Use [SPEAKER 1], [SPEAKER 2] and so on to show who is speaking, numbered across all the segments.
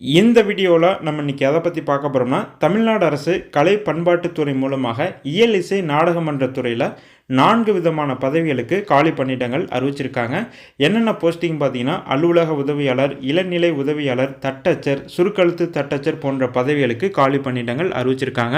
[SPEAKER 1] இந்த வீடியோவில் நம்ம இன்றைக்கி எதை பற்றி பார்க்க போகிறோம்னா தமிழ்நாடு அரசு கலை பண்பாட்டுத்துறை மூலமாக இயல் இசை நாடகமன்ற துறையில் நான்கு விதமான பதவிகளுக்கு காலி பணியிடங்கள் அறிவிச்சிருக்காங்க. என்னென்ன போஸ்டிங் பார்த்தீங்கன்னா அலுவலக உதவியாளர் இளநிலை உதவியாளர் தட்டச்சர் சுருக்கழுத்து தட்டச்சர் போன்ற பதவிகளுக்கு காலி பணியிடங்கள் அறிவிச்சிருக்காங்க.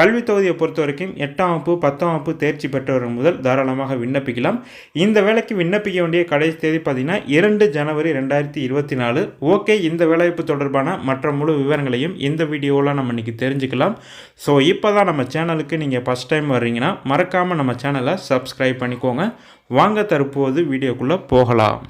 [SPEAKER 1] கல்வித் தொகுதியை பொறுத்த வரைக்கும் எட்டாம் வகுப்பு பத்தாம் வகுப்பு தேர்ச்சி பெற்றவர்கள் முதல் தாராளமாக விண்ணப்பிக்கலாம். இந்த வேலைக்கு விண்ணப்பிக்க வேண்டிய கடைசி தேதி பார்த்தீங்கன்னா இரண்டு ஜனவரி ரெண்டாயிரத்தி இருபத்தி நாலு. ஓகே இந்த வேலைவாய்ப்பு தொடர்பான மற்ற முழு விவரங்களையும் இந்த வீடியோவில் நம்ம இன்றைக்கி தெரிஞ்சுக்கலாம். ஸோ இப்போ தான் நம்ம சேனலுக்கு நீங்கள் ஃபஸ்ட் டைம் வர்றீங்கன்னா மறக்காமல் நம்ம சேனல் சப்ஸ்கிரைப் பண்ணிக்கோங்க. வாங்க தற்போது வீடியோக்குள்ளே போகலாம்.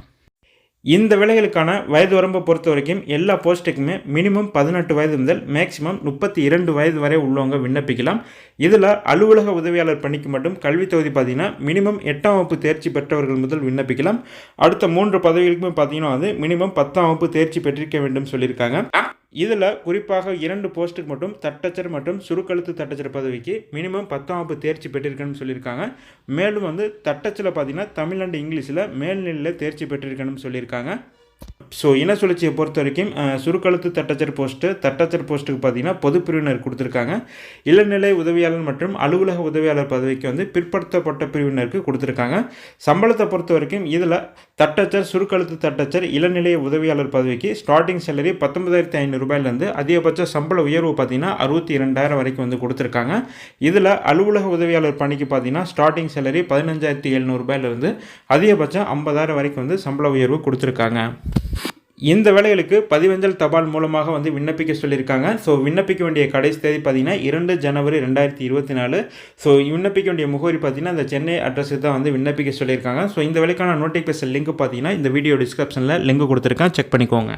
[SPEAKER 1] இந்த வேலைகளுக்கான வயது வரம்பை பொறுத்த வரைக்கும் எல்லா போஸ்ட்டுக்குமே மினிமம் பதினெட்டு வயது முதல் மேக்ஸிமம் முப்பத்தி இரண்டு வயது வரை உள்ளவங்க விண்ணப்பிக்கலாம். இதில் அலுவலக உதவியாளர் பணிக்கு மட்டும் கல்வி தொகுதி பார்த்தீங்கன்னா மினிமம் எட்டாம் வகுப்பு தேர்ச்சி பெற்றவர்கள் முதல் விண்ணப்பிக்கலாம். அடுத்த மூன்று பதவிகளுக்குமே பார்த்தீங்கன்னா வந்து மினிமம் பத்தாம் வகுப்பு தேர்ச்சி பெற்றிருக்க வேண்டும் சொல்லியிருக்காங்க. இதில் குறிப்பாக இரண்டு போஸ்ட்டுக்கு மட்டும் தட்டச்சர் மற்றும் சுருக்கெழுத்து தட்டச்சர் பதவிக்கு மினிமம் பத்தாம் வகுப்பு தேர்ச்சி பெற்றிருக்கணும்னு சொல்லியிருக்காங்க. மேலும் வந்து தட்டச்சில் பார்த்தீங்கன்னா தமிழ் அண்ட் இங்கிலீஷில் மேல்நிலையில் தேர்ச்சி பெற்றிருக்கணும்னு சொல்லியிருக்காங்க. ஸோ இன சுழற்சியை பொறுத்த வரைக்கும் சுருக்கழுத்து தட்டச்சர் போஸ்ட்டு தட்டச்சர் போஸ்ட்டுக்கு பார்த்தீங்கன்னா பொது பிரிவினர் கொடுத்துருக்காங்க. இளநிலை உதவியாளர் மற்றும் அலுவலக உதவியாளர் பதவிக்கு வந்து பிற்படுத்தப்பட்ட பிரிவினருக்கு கொடுத்துருக்காங்க. சம்பளத்தை பொறுத்த வரைக்கும் இதில் தட்டச்சர் சுருக்கழுத்து தட்டச்சர் இளநிலை உதவியாளர் பதவிக்கு ஸ்டார்டிங் சேலரி பத்தொன்பதாயிரத்தி ஐநூறு ரூபாயிலேருந்து அதிகபட்ச சம்பள உயர்வு பார்த்தீங்கன்னா அறுபத்தி இரண்டாயிரம் வரைக்கும் வந்து கொடுத்துருக்காங்க. இதில் அலுவலக உதவியாளர் பணிக்கு பார்த்தீங்கன்னா ஸ்டார்டிங் சேலரி பதினஞ்சாயிரத்தி எழுநூறுபாயிலிருந்து அதிகபட்சம் ஐம்பதாயிரம் வரைக்கும் வந்து சம்பள உயர்வு கொடுத்துருக்காங்க. இந்த வேலைகளுக்கு பதிவஞ்சல் தபால் மூலமாக வந்து விண்ணப்பிக்க சொல்லியிருக்காங்க. ஸோ விண்ணப்பிக்க வேண்டிய கடைசி தேதி பார்த்தீங்கன்னா இரண்டு ஜனவரி ரெண்டாயிரத்தி இருபத்தி நாலு. ஸோ விண்ணப்பிக்க வேண்டிய முகவரி பார்த்தீங்கன்னா இந்த சென்னை அட்ரஸுக்கு தான் வந்து விண்ணப்பிக்க சொல்லியிருக்காங்க. ஸோ இந்த வேலைக்கான நோட்டிஃபிகேஷன் லிங்க் பார்த்தீங்கன்னா இந்த வீடியோ டிஸ்கிரிப்ஷனில் லிங்க் கொடுத்துருக்கேன். செக் பண்ணிக்கோங்க.